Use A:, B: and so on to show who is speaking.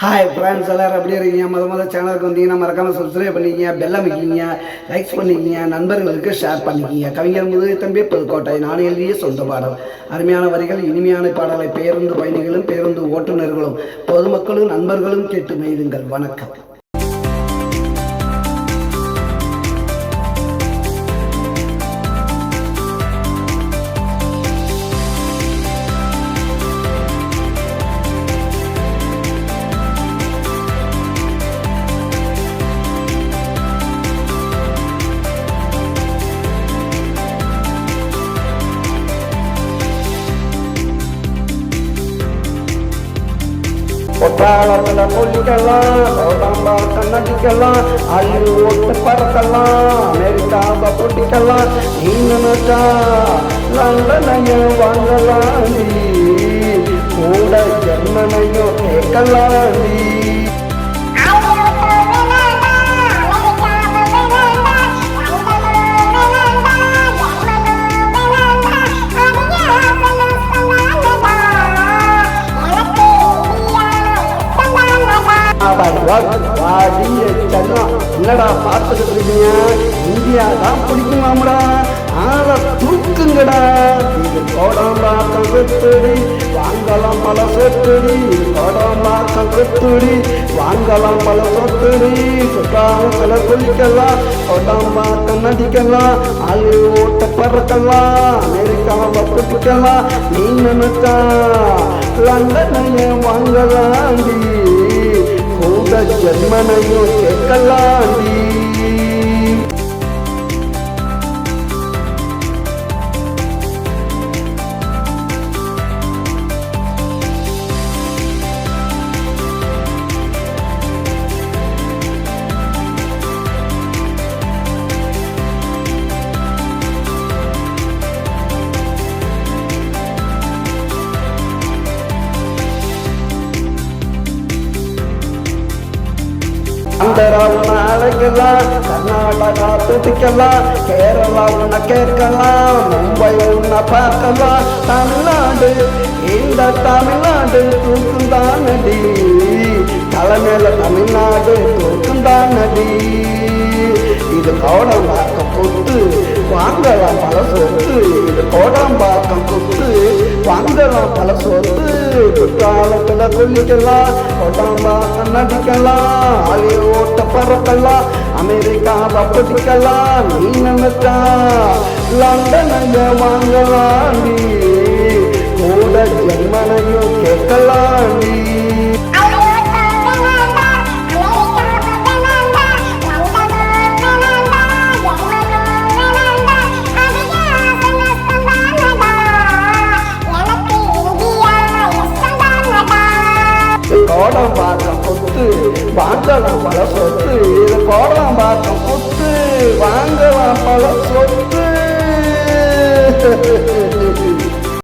A: Hi friends எல்லாரும் எப்படி இருக்கீங்க? முத முத சேனலுக்கு வந்தீங்கன்னா மறக்காம சப்ஸ்கிரைப் பண்ணிக்கிங்க பெல்ல வைக்கிங்க லைக்ஸ் பண்ணிக்கிங்க நண்பர்களுக்கு ஷேர் பண்ணிக்கிங்க. கவிஞர் முதுகு தம்பி புதுக்கோட்டை நான் எழுதிய சொந்த பாடல். அருமையான வரிகள் இனிமையான பாடலை பேருந்து பயணிகளும் பேருந்து ஓட்டுநர்களும் பொதுமக்களும் நண்பர்களும் கேட்டு மெய்துங்கள். வணக்கம். ஒட்டாளத்தில் பொலிக்கலாம் சோதாம்பா கண்ணடிக்கலாம் அள்ளி ஓட்டு பறக்கலாம் அமெரிக்காவை பொட்டிக்கலாம் நீ நினைச்சா லண்டனையும் வாங்கலாம் நீ கூட ஜெர்மனையும் கேட்கலாம். நீ என்னடா பார்த்துட்டு இருக்கீங்க இந்தியா தான் பிடிக்குமாமடா. ஆள தூக்குங்கடா. இது கோடம்பாக்கம் வெத்துடி வாங்கலாம் பல சொத்துடி. கோடம்பாக்கம் வெத்துடி வாங்கலாம் பல சொத்துடி. சுற்றாலத்தில் குளிக்கலாம் கோடம்பாக்கம் கண்ணடிக்கலாம் அது ஓட்ட பறக்கலாம் அமெரிக்காவை பிடிக்கலாம் நீ நினைச்சா லண்டனையும் வாங்கலாண்டி. கூட ஜெர்மனையும் கேட்கலாண்டி அந்த உன்னை அழைக்கலாம் கர்நாடகா துடிக்கலாம் கேரளா உன்னை கேட்கலாம் மும்பை உன்னை பார்க்கலாம். தமிழ்நாடு இந்த தமிழ்நாடு தூக்கும் தான் நடி தலைமையில தமிழ்நாடு தூக்கும் தான் நடி இது கோடம்பாக்கம் கொத்து வாங்கலாம் பல சொத்து. இது கோடம்பாக்கம் கொத்து. வாங்கலாம் பல சொத்து குற்றாலத்தில் கொல்லிக்கலாம் கொட்டாம்பா நடிக்கலாம் அழி ஓட்ட பறக்கலாம் அமெரிக்கா பிடிக்கலாம் நீ நினைச்சா லண்டனைய வாங்கலாம் கூட ஜெர்மனையும் கேட்கலாம் நீ கோடம் பாக்கம் கொத்து வாங்கலாம் பல சொத்து. இது கோடம் பாக்கம் கொத்து வாங்கலாம் பல சொத்து.